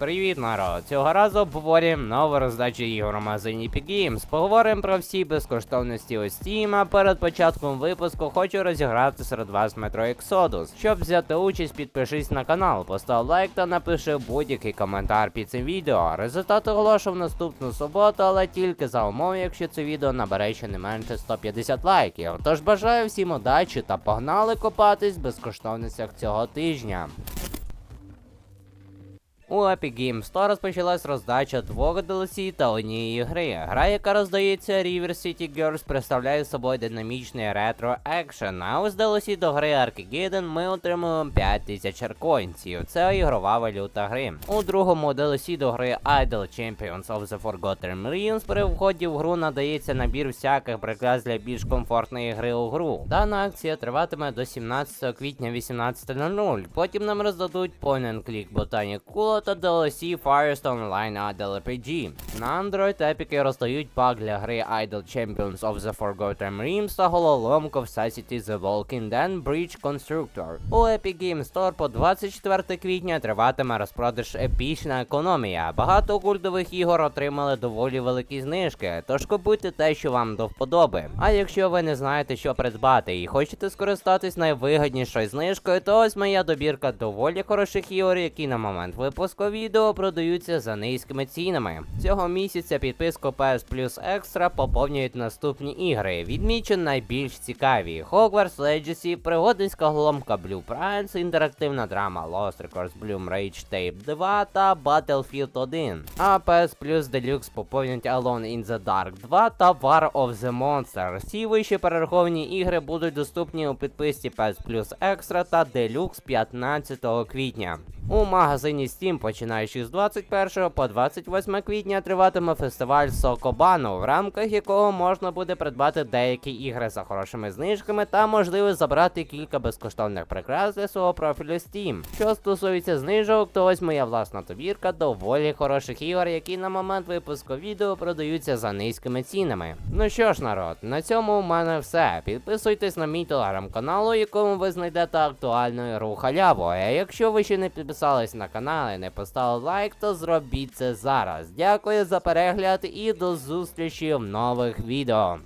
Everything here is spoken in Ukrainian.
Привіт, народ! Цього разу обговорюємо нову роздачу ігор у магазині Epic Games. Поговоримо про всі безкоштовності у Steam, а перед початком випуску хочу розіграти серед вас Metro Exodus. Щоб взяти участь, підпишись на канал, постав лайк та напиши будь-який коментар під цим відео. Результат оголошу в наступну суботу, але тільки за умови, якщо це відео набере щонайменше 150 лайків. Тож бажаю всім удачі та погнали копатись в безкоштовностях цього тижня. У Epic Games Store розпочалась роздача двох DLC та однієї гри. Гра, яка роздається River City Girls, представляє собою динамічний ретро екшен. А ось DLC до гри Armageddon ми отримуємо 5000 аркоінців. Це ігрова валюта гри. У другому DLC до гри Idol Champions of the Forgotten Realms при вході в гру надається набір всяких прикрас для більш комфортної гри у гру. Дана акція триватиме до 17 квітня 18.00. Потім нам роздадуть Point and Click Botanic Cool та DLC Firestone Online Idol RPG. На Android епіки роздають пак для гри Idol Champions of the Forgotten Realms та головоломку в Society The Walking Dead Bridge Constructor. У Epic Games Store по 24 квітня триватиме розпродаж епічна економія. Багато культових ігор отримали доволі великі знижки, тож купуйте те, що вам до вподоби. А якщо ви не знаєте, що придбати і хочете скористатись найвигіднішою знижкою, то ось моя добірка доволі хороших ігор, які на момент випуску відео продаються за низькими цінами. Цього місяця підписку PS Plus Extra поповнюють наступні ігри. Відмічу найбільш цікаві: Hogwarts Legacy, пригодницька головка Blue Prince, інтерактивна драма Lost Records Bloom Rage Tape 2 та Battlefield 1. А PS Plus Deluxe поповнюють Alone in the Dark 2 та War of the Monster. Всі вище перераховані ігри будуть доступні у підписці PS Plus Extra та Deluxe 15 квітня. У магазині Steam, починаючи з 21 по 28 квітня, триватиме фестиваль Сокобану, в рамках якого можна буде придбати деякі ігри за хорошими знижками та можливо забрати кілька безкоштовних прикрас для свого профілю Steam. Що стосується знижок, то ось моя власна добірка доволі хороших ігор, які на момент випуску відео продаються за низькими цінами. Ну що ж, народ, на цьому у мене все. Підписуйтесь на мій телеграм-канал, у якому ви знайдете актуальну ігру халяву. А якщо ви ще не підписались на канал і не поставили лайк, то зробіть це зараз. Дякую за перегляд і до зустрічі в нових відео.